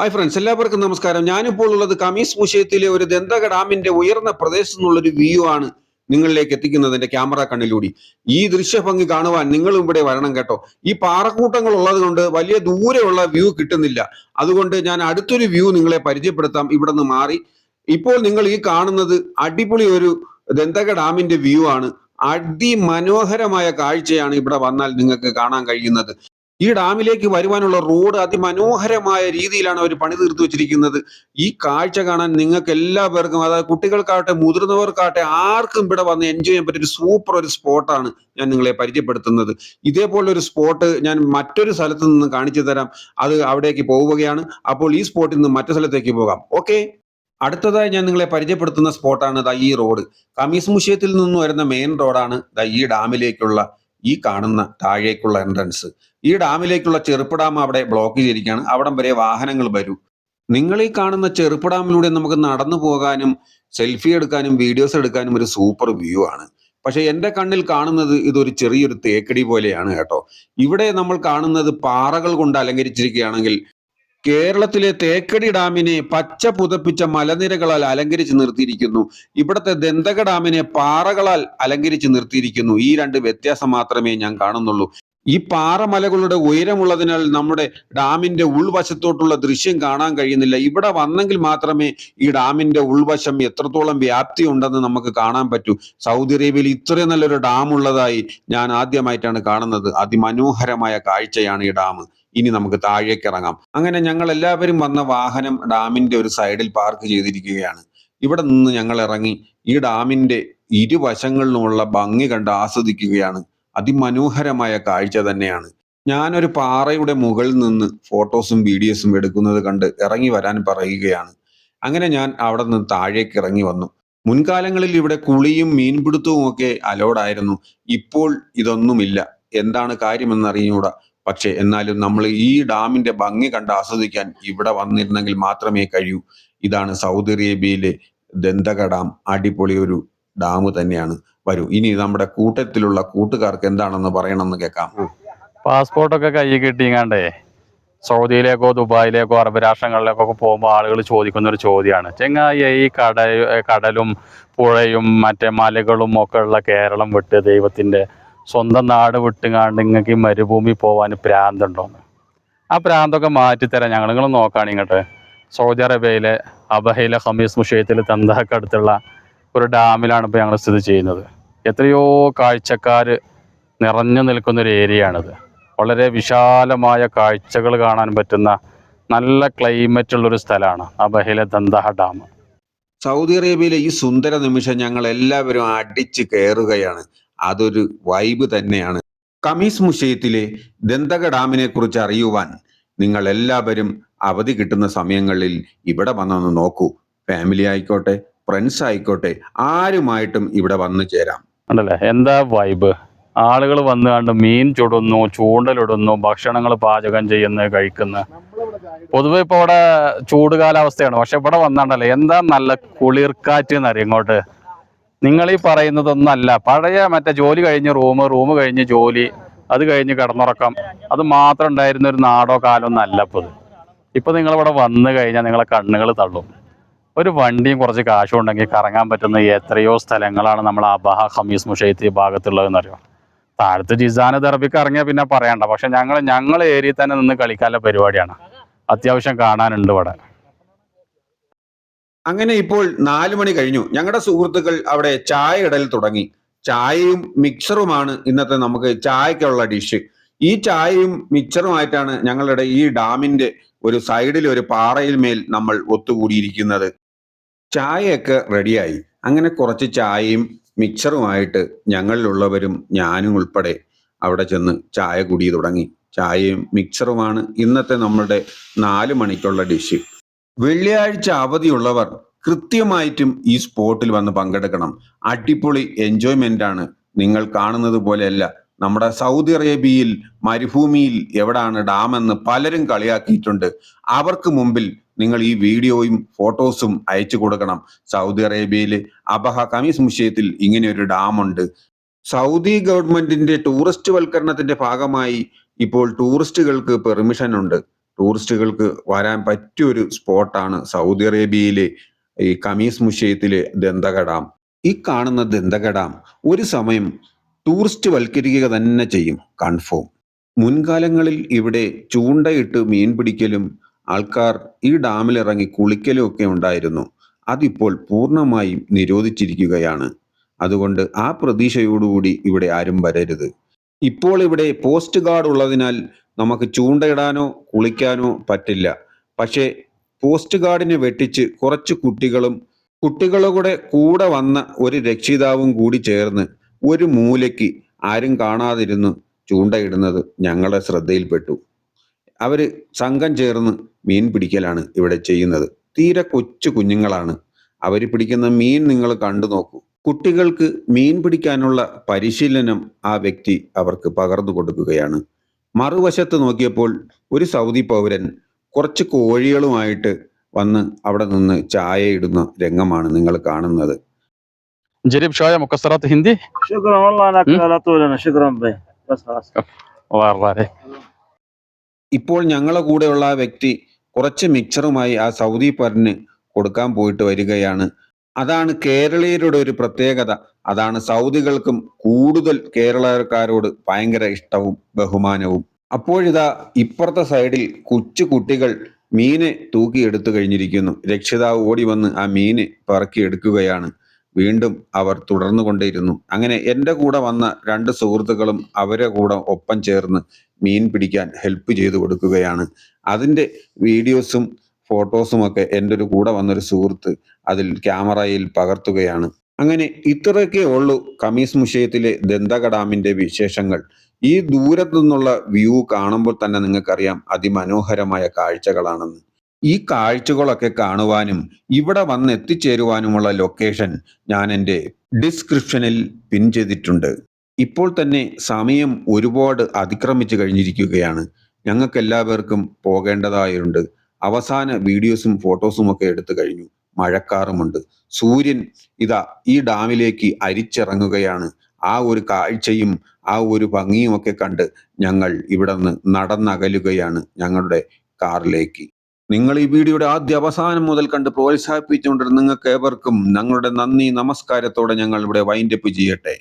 Hi friends എല്ലാവർക്കും നമസ്കാരം. ഞാനിപ്പോൾ ഉള്ളത് കമീസ് മുഷയത്തിലെ ഒരു ദന്തക ഡാമിന്റെ ഉയർന്ന പ്രദേശത്തു നിന്നുള്ളൊരു വ്യൂ ആണ് നിങ്ങളിലേക്ക് എത്തിക്കുന്നത് എന്റെ ക്യാമറ കണ്ണിലൂടെ. ഈ ദൃശ്യഭംഗി കാണുവാൻ നിങ്ങളും ഇവിടെ വരണം കേട്ടോ. ഈ പാറക്കൂട്ടങ്ങൾ ഉള്ളത് കൊണ്ട് വലിയ ദൂരെയുള്ള വ്യൂ കിട്ടുന്നില്ല. അതുകൊണ്ട് ഞാൻ അടുത്തൊരു വ്യൂ നിങ്ങളെ പരിചയപ്പെടുത്താം. ഇവിടെ നിന്ന് മാറി. ഇപ്പോൾ നിങ്ങൾ ഈ കാണുന്നത് അടിപൊളി ഒരു ദന്തക ഡാമിന്റെ വ്യൂ ആണ്. അതിമനോഹരമായ കാഴ്ചയാണ് ഇവിടെ വന്നാൽ നിങ്ങൾക്ക് കാണാൻ കഴിയുന്നത്. ഈ ഡാമിലേക്ക് വരുവാനുള്ള റോഡ് അതിമനോഹരമായ രീതിയിലാണ് അവർ പണി തീർത്തു വെച്ചിരിക്കുന്നത്. ഈ കാഴ്ച കാണാൻ നിങ്ങൾക്ക് എല്ലാവർക്കും അതായത് കുട്ടികൾക്കാവട്ടെ മുതിർന്നവർക്കാവട്ടെ ആർക്കും ഇവിടെ വന്ന് എൻജോയ് ചെയ്യാൻ പറ്റിയ ഒരു സൂപ്പർ ഒരു സ്പോട്ടാണ് ഞാൻ നിങ്ങളെ പരിചയപ്പെടുത്തുന്നത്. ഇതേപോലെ ഒരു സ്പോട്ട് ഞാൻ മറ്റൊരു സ്ഥലത്ത് നിന്ന് കാണിച്ചു തരാം. അത് അവിടേക്ക് പോവുകയാണ്. അപ്പോൾ ഈ സ്പോട്ടിൽ നിന്ന് മറ്റു സ്ഥലത്തേക്ക് പോകാം. ഓക്കെ അടുത്തതായി ഞാൻ നിങ്ങളെ പരിചയപ്പെടുത്തുന്ന സ്പോട്ടാണ് ദാ ഈ റോഡ് കമീസ് മുഷ്യത്തിൽ നിന്ന് വരുന്ന മെയിൻ റോഡാണ് ദാ ഈ ഡാമിലേക്കുള്ള ഈ കാണുന്ന താഴേക്കുള്ള എൻട്രൻസ് ഈ ഡാമിലേക്കുള്ള ചെറുപ്പ് ഡാം അവിടെ ബ്ലോക്ക് ചെയ്തിരിക്കുകയാണ്. അവിടം വരെ വാഹനങ്ങൾ വരൂ. നിങ്ങൾ ഈ കാണുന്ന ചെറുപ്പ് ഡാമിലൂടെ നമുക്ക് നടന്നു പോകാനും സെൽഫി എടുക്കാനും വീഡിയോസ് എടുക്കാനും ഒരു സൂപ്പർ വ്യൂ ആണ്. പക്ഷെ എന്റെ കണ്ണിൽ കാണുന്നത് ഇതൊരു ചെറിയൊരു തേക്കടി പോലെയാണ് കേട്ടോ. ഇവിടെ നമ്മൾ കാണുന്നത് പാറകൾ കൊണ്ട് അലങ്കരിച്ചിരിക്കുകയാണെങ്കിൽ കേരളത്തിലെ തേക്കടി ഡാമിനെ പച്ച പുതപ്പിച്ച മലനിരകളാൽ അലങ്കരിച്ച് നിർത്തിയിരിക്കുന്നു. ഇവിടുത്തെ ദന്തക ഡാമിനെ പാറകളാൽ അലങ്കരിച്ച് നിർത്തിയിരിക്കുന്നു. ഈ രണ്ട് വ്യത്യാസം മാത്രമേ ഞാൻ കാണുന്നുള്ളൂ. ഈ പാറമലകളുടെ ഉയരമുള്ളതിനാൽ നമ്മുടെ ഡാമിന്റെ ഉൾവശത്തോട്ടുള്ള ദൃശ്യം കാണാൻ കഴിയുന്നില്ല. ഇവിടെ വന്നെങ്കിൽ മാത്രമേ ഈ ഡാമിന്റെ ഉൾവശം എത്രത്തോളം വ്യാപ്തി ഉണ്ടെന്ന് നമുക്ക് കാണാൻ പറ്റൂ. സൗദി അറേബ്യയിൽ ഇത്രയും നല്ലൊരു ഡാം ഉള്ളതായി ഞാൻ ആദ്യമായിട്ടാണ് കാണുന്നത്. അതിമനോഹരമായ കാഴ്ചയാണ് ഈ ഡാം. ഇനി നമുക്ക് താഴേക്ക് ഇറങ്ങാം. അങ്ങനെ ഞങ്ങൾ എല്ലാവരും വന്ന വാഹനം ഡാമിന്റെ ഒരു സൈഡിൽ പാർക്ക് ചെയ്തിരിക്കുകയാണ്. ഇവിടെ നിന്ന് ഞങ്ങൾ ഇറങ്ങി ഈ ഡാമിന്റെ ഇരുവശങ്ങളിലുമുള്ള ഭംഗി കണ്ട് ആസ്വദിക്കുകയാണ്. അതിമനോഹരമായ കാഴ്ച തന്നെയാണ്. ഞാനൊരു പാറയുടെ മുകളിൽ നിന്ന് ഫോട്ടോസും വീഡിയോസും എടുക്കുന്നത് കണ്ട് ഇറങ്ങി വരാൻ പറയുകയാണ്. അങ്ങനെ ഞാൻ അവിടെ നിന്ന് താഴേക്ക് ഇറങ്ങി വന്നു. മുൻകാലങ്ങളിൽ ഇവിടെ കുളിയും മീൻപിടുത്തവും ഒക്കെ അലോഡായിരുന്നു ഇപ്പോൾ ഇതൊന്നുമില്ല. എന്താണ് കാര്യമെന്ന് പക്ഷേ പക്ഷെ എന്നാലും നമ്മൾ ഈ ഡാമിന്റെ ഭംഗി കണ്ട് ആസ്വദിക്കാൻ ഇവിടെ വന്നിരുന്നെങ്കിൽ മാത്രമേ കഴിയൂ. ഇതാണ് സൗദി അറേബ്യയിലെ ദന്തക ഡാം. അടിപൊളി ഒരു ഡാം തന്നെയാണ്. വരൂ. ഇനി നമ്മുടെ കൂട്ടത്തിലുള്ള കൂട്ടുകാർക്ക് എന്താണെന്ന് പറയണമെന്ന് കേൾക്കാം. പാസ്പോർട്ടൊക്കെ കയ്യിൽ കിട്ടിയാണ്ടേ സൗദിയിലേക്കോ ദുബായിലേക്കോ അറബ് രാഷ്ട്രങ്ങളിലേക്കോ ഒക്കെ പോകുമ്പോൾ ആളുകൾ ചോദിക്കുന്ന ഒരു ചോദ്യമാണ്. ചെങ്ങായി ഈ കട കടലും പുഴയും മറ്റേ മലകളും ഒക്കെ ഉള്ള കേരളം വിട്ട് ദൈവത്തിന്റെ സ്വന്തം നാട് വിട്ടുങ്ങാണ്ട് നിങ്ങൾക്ക് ഈ മരുഭൂമി പോകാൻ പ്രാന്തുണ്ടോന്ന്? ആ പ്രാന്തൊക്കെ മാറ്റിത്തരാം. ഞങ്ങൾ നിങ്ങൾ നോക്കുകയാണ് ഇങ്ങോട്ട്. സൗദി അറേബ്യയിലെ അബഹയിലെ ഹമീസ് മുഷയത്തിൽ തന്തഹക്ക് അടുത്തുള്ള ഒരു ഡാമിലാണ് ഇപ്പോൾ ഞങ്ങൾ സ്ഥിതി ചെയ്യുന്നത്. എത്രയോ കാഴ്ചക്കാർ നിറഞ്ഞു നിൽക്കുന്ന ഒരു ഏരിയയാണിത്. വളരെ വിശാലമായ കാഴ്ചകൾ കാണാൻ പറ്റുന്ന നല്ല ക്ലൈമറ്റ് ഉള്ളൊരു സ്ഥലമാണ് അബഹയിലെ ദന്തഹ ഡാം. സൗദി അറേബ്യയിലെ ഈ സുന്ദര നിമിഷം ഞങ്ങൾ എല്ലാവരും അടിച്ച് കയറുകയാണ്. അതൊരു വൈബ് തന്നെയാണ്. കമീസ് മുഷയത്തിലെ ദന്തക ഡാമിനെ കുറിച്ച് അറിയുവാൻ നിങ്ങൾ എല്ലാവരും അവധി കിട്ടുന്ന സമയങ്ങളിൽ ഇവിടെ വന്നൊന്ന് നോക്കൂ. ഫാമിലി ആയിക്കോട്ടെ ഫ്രണ്ട്സ് ആയിക്കോട്ടെ ആരുമായിട്ടും ഇവിടെ വന്നു ചേരാം. ഉണ്ടല്ലേ? എന്താ വൈബ് ആളുകൾ വന്നു കണ്ട് മീൻ ചുടുന്നു ചൂണ്ടലിടുന്നു ഭക്ഷണങ്ങൾ പാചകം ചെയ്യുന്നു കഴിക്കുന്നു. പൊതുവെ ഇപ്പോൾ ഇവിടെ ചൂട് കാലാവസ്ഥയാണ് പക്ഷെ ഇവിടെ വന്നാണ്ടല്ലേ എന്താ നല്ല കുളിർക്കാറ്റ് എന്നറിയാം ഇങ്ങോട്ട്? നിങ്ങൾ ഈ പറയുന്നതൊന്നല്ല പഴയ മറ്റേ ജോലി കഴിഞ്ഞ് റൂം റൂം കഴിഞ്ഞ് ജോലി അത് കഴിഞ്ഞ് കിടന്നുറക്കം അത് മാത്രം ഉണ്ടായിരുന്ന ഒരു നാടോ കാലോ അല്ല ഇപ്പോൾ ഇത്. ഇപ്പൊ നിങ്ങൾ ഇവിടെ വന്നു കഴിഞ്ഞാൽ നിങ്ങളെ കണ്ണുകൾ തള്ളും. ഒരു വണ്ടിയും കുറച്ച് കാശും ഉണ്ടെങ്കിൽ കറങ്ങാൻ പറ്റുന്ന എത്രയോ സ്ഥലങ്ങളാണ് നമ്മൾ അബഹ ഹമീസ് മുഷൈത്ത് ഭാഗത്തുള്ളതെന്ന് അറിയാം? താഴത്ത് ജിസാന ദർബിക്ക് ഇറങ്ങിയാൽ പിന്നെ പറയണ്ട. പക്ഷെ ഞങ്ങൾ ഞങ്ങൾ ഏരിയയിൽ തന്നെ നിന്ന് കളിക്കാനുള്ള പരിപാടിയാണ്. അത്യാവശ്യം കാണാനുണ്ട് ഇവിടെ. അങ്ങനെ ഇപ്പോൾ നാലു മണി കഴിഞ്ഞു. ഞങ്ങളുടെ സുഹൃത്തുക്കൾ അവിടെ ചായ ഇടൽ തുടങ്ങി. ചായയും മിക്സറുമാണ് ഇന്നത്തെ നമുക്ക് ചായക്കുള്ള ഡിഷ്. ഈ ചായയും മിക്സറുമായിട്ടാണ് ഞങ്ങളുടെ ഈ ഡാമിന്റെ ഒരു സൈഡിൽ ഒരു പാറയിൽ മേൽ നമ്മൾ ഒത്തുകൂടിയിരിക്കുന്നത്. ചായയൊക്കെ റെഡിയായി. അങ്ങനെ കുറച്ച് ചായയും മിക്സറുമായിട്ട് ഞങ്ങളിലുള്ളവരും ഞാനും ഉൾപ്പെടെ അവിടെ ചെന്ന് ചായ കുടി തുടങ്ങി. ചായയും മിക്സറുമാണ് ഇന്നത്തെ നമ്മുടെ നാല് മണിക്കുള്ള ഡിഷ്. വെള്ളിയാഴ്ച അവധിയുള്ളവർ കൃത്യമായിട്ടും ഈ സ്പോട്ടിൽ വന്ന് പങ്കെടുക്കണം. അടിപൊളി എൻജോയ്മെന്റ് ആണ്. നിങ്ങൾ കാണുന്നത് പോലെയല്ല. നമ്മുടെ സൗദി അറേബ്യയിൽ മരുഭൂമിയിൽ എവിടാണ് ഡാം എന്ന് പലരും കളിയാക്കിയിട്ടുണ്ട്. അവർക്ക് മുമ്പിൽ നിങ്ങൾ ഈ വീഡിയോയും ഫോട്ടോസും അയച്ചു കൊടുക്കണം. സൗദി അറേബ്യയിലെ അബഹ കമീസ് മുഷയത്തിൽ ഇങ്ങനെ ഒരു ഡാമുണ്ട്. സൗദി ഗവൺമെന്റിന്റെ ടൂറിസ്റ്റ് വൽക്കരണത്തിന്റെ ഭാഗമായി ഇപ്പോൾ ടൂറിസ്റ്റുകൾക്ക് പെർമിഷൻ ഉണ്ട് ടൂറിസ്റ്റുകൾക്ക് വരാൻ പറ്റിയ ഒരു സ്പോട്ടാണ് സൗദി അറേബ്യയിലെ ഈ കമീസ് മുഷയത്തിലെ ദന്തക ഡാം ഈ കാണുന്ന ദന്തക ഡാം ഒരു സമയം ടൂറിസ്റ്റ് വൽക്കരിക്കുക തന്നെ ചെയ്യും. കൺഫേം. മുൻകാലങ്ങളിൽ ഇവിടെ ചൂണ്ടയിട്ട് മീൻ പിടിക്കലും ആൾക്കാർ ഈ ഡാമിലിറങ്ങി കുളിക്കലും ഒക്കെ ഉണ്ടായിരുന്നു. അതിപ്പോൾ പൂർണമായും നിരോധിച്ചിരിക്കുകയാണ്. അതുകൊണ്ട് ആ പ്രതീക്ഷയോടുകൂടി ഇവിടെ ആരും വരരുത്. ഇപ്പോൾ ഇവിടെ പോസ്റ്റ് ഗാർഡ് ഉള്ളതിനാൽ നമുക്ക് ചൂണ്ടയിടാനോ കുളിക്കാനോ പറ്റില്ല. പക്ഷേ പോസ്റ്റ് ഗാർഡിനെ വെട്ടിച്ച് കുറച്ച് കുട്ടികളും കുട്ടികളുടെ കൂടെ വന്ന ഒരു രക്ഷിതാവും കൂടി ചേർന്ന് ഒരു മൂലയ്ക്ക് ആരും കാണാതിരുന്നു ചൂണ്ടയിടുന്നത് ഞങ്ങളുടെ ശ്രദ്ധയിൽപ്പെട്ടു. അവര് സംഘം ചേർന്ന് മീൻ പിടിക്കലാണ് ഇവിടെ ചെയ്യുന്നത് തീരെ കൊച്ചു കുഞ്ഞുങ്ങളാണ് അവർ പിടിക്കുന്ന മീൻ നിങ്ങൾ കണ്ടു നോക്കൂ കുട്ടികൾക്ക് മീൻ പിടിക്കാനുള്ള പരിശീലനം ആ വ്യക്തി അവർക്ക് പകർന്നു കൊടുക്കുകയാണ് മറുവശത്ത് നോക്കിയപ്പോൾ ഒരു സൗദി പൗരൻ കുറച്ച് കോഴികളുമായിട്ട് വന്ന് അവിടെ നിന്ന് ചായ ഇടുന്ന രംഗമാണ് നിങ്ങൾ കാണുന്നത് جريب شويه مكسرات هندي شكرا والله انا على طول انا شكرا بي بس خلاص الله يرضى عليك ഇപ്പോൾ ഞങ്ങളെ കൂടെയുള്ള ആ വ്യക്തി കുറച്ച് മിക്സറുമായി ആ സൗദി പരന് കൊടുക്കാൻ പോയിട്ട് വരികയാണ്. അതാണ് കേരളീയരുടെ ഒരു പ്രത്യേകത. അതാണ് സൗദികൾക്കും കൂടുതൽ കേരളക്കാരോട് ഭയങ്കര ഇഷ്ടവും ബഹുമാനവും. അപ്പോഴിതാ ഇപ്പുറത്തെ സൈഡിൽ കൊച്ചു കുട്ടികൾ മീനെ തൂക്കിയെടുത്തു കഴിഞ്ഞിരിക്കുന്നു. രക്ഷിതാവ് ഓടി വന്ന് ആ മീന് പറക്കിയെടുക്കുകയാണ് വീണ്ടും അവർ തുടർന്നു കൊണ്ടേയിരുന്നു. അങ്ങനെ എന്റെ കൂടെ വന്ന രണ്ട് സുഹൃത്തുക്കളും അവരെ കൂടെ ഒപ്പം ചേർന്ന് മീൻ പിടിക്കാൻ ഹെൽപ്പ് ചെയ്തു കൊടുക്കുകയാണ്. അതിന്റെ വീഡിയോസും ഫോട്ടോസും ഒക്കെ എന്റെ ഒരു കൂടെ വന്നൊരു സുഹൃത്ത് അതിൽ ക്യാമറയിൽ പകർത്തുകയാണ്. അങ്ങനെ ഇത്രയൊക്കെ ഉള്ളൂ കമീസ് മുഷയത്തിലെ ദന്തക ഡാമിന്റെ വിശേഷങ്ങൾ. ഈ ദൂരത്തു നിന്നുള്ള വ്യൂ കാണുമ്പോൾ തന്നെ നിങ്ങൾക്കറിയാം അതിമനോഹരമായ കാഴ്ചകളാണെന്ന്. ഈ കാഴ്ചകളൊക്കെ കാണുവാനും ഇവിടെ വന്ന് എത്തിച്ചേരുവാനുമുള്ള ലൊക്കേഷൻ ഞാൻ എന്റെ ഡിസ്ക്രിപ്ഷനിൽ പിൻ ചെയ്തിട്ടുണ്ട്. ഇപ്പോൾ തന്നെ സമയം ഒരുപാട് അതിക്രമിച്ചു കഴിഞ്ഞിരിക്കുകയാണ്. ഞങ്ങൾക്ക് എല്ലാവർക്കും പോകേണ്ടതായുണ്ട്. അവസാന വീഡിയോസും ഫോട്ടോസും ഒക്കെ എടുത്തു കഴിഞ്ഞു. മഴക്കാറുമുണ്ട്. സൂര്യൻ ഇതാ ഈ ഡാമിലേക്ക് അരിച്ചിറങ്ങുകയാണ്. ആ ഒരു കാഴ്ചയും ആ ഒരു ഭംഗിയും ഒക്കെ കണ്ട് ഞങ്ങൾ ഇവിടെ നിന്ന് നടന്നകലുകയാണ് ഞങ്ങളുടെ കാറിലേക്ക്. നിങ്ങൾ ഈ വീഡിയോയുടെ ആദ്യ അവസാനം മുതൽ കണ്ട് പ്രോത്സാഹിപ്പിച്ചുകൊണ്ട് നിങ്ങൾക്ക് ഏവർക്കും ഞങ്ങളുടെ നന്ദി നമസ്കാരത്തോടെ ഞങ്ങൾ ഇവിടെ വൈൻഡപ്പ് ചെയ്യട്ടെ.